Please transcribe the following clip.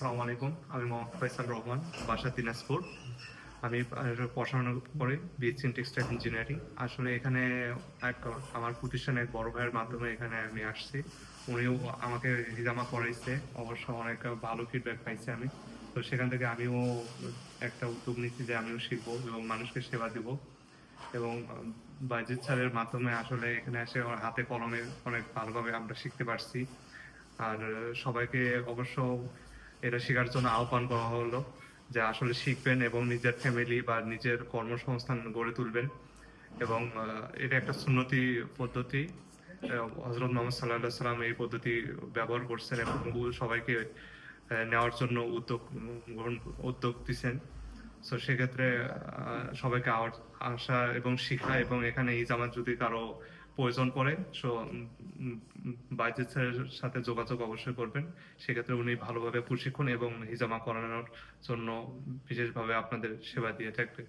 আসসালামু আলাইকুম। আমি মোহাম্মদ ফয়সাল রহমান, বাসা দিনাজপুর। আমি পড়াশোনা করে বিএসসি ইন টেক্সটাইল ইঞ্জিনিয়ারিং আসলে এখানে এক, আমার প্রতিষ্ঠানের বড় ভাইয়ের মাধ্যমে এখানে আমি আসছি। উনিও আমাকে হিজামা করাইছে। অবশ্য অনেক ভালো ফিডব্যাক পাইছি আমি। তো সেখান থেকে আমিও একটা উদ্যোগ নিচ্ছি যে আমিও শিখব এবং মানুষকে সেবা দিব। এবং বাজেট স্যারের মাধ্যমে আসলে এখানে এসে হাতে কলমে অনেক ভালোভাবে আমরা শিখতে পারছি। আর সবাইকে অবশ্য এটা শেখার জন্য আহ্বান করা হলো যে আসলে শিখবেন এবং নিজের ফ্যামিলি বা নিজের কর্মসংস্থান গড়ে তুলবেন। এবং এটা একটা সুন্নতি পদ্ধতি। হজরত মোহাম্মদ সাল্লাহ সাল্লাম এই পদ্ধতি ব্যবহার করছেন এবং সবাইকে নেওয়ার জন্য উদ্যোগ, গ্রহণ, উদ্যোগ দিচ্ছেন তো সেক্ষেত্রে সবাইকে আসা এবং শিখা এবং এখানে এই জামাত যদি কারও প্রয়োজন পড়ে সো বাইজের স্যারের সাথে যোগাযোগ অবশ্যই করবেন। সেক্ষেত্রে উনি ভালোভাবে প্রশিক্ষণ এবং হিজামা করানোর জন্য বিশেষভাবে আপনাদের সেবা দিয়ে থাকবে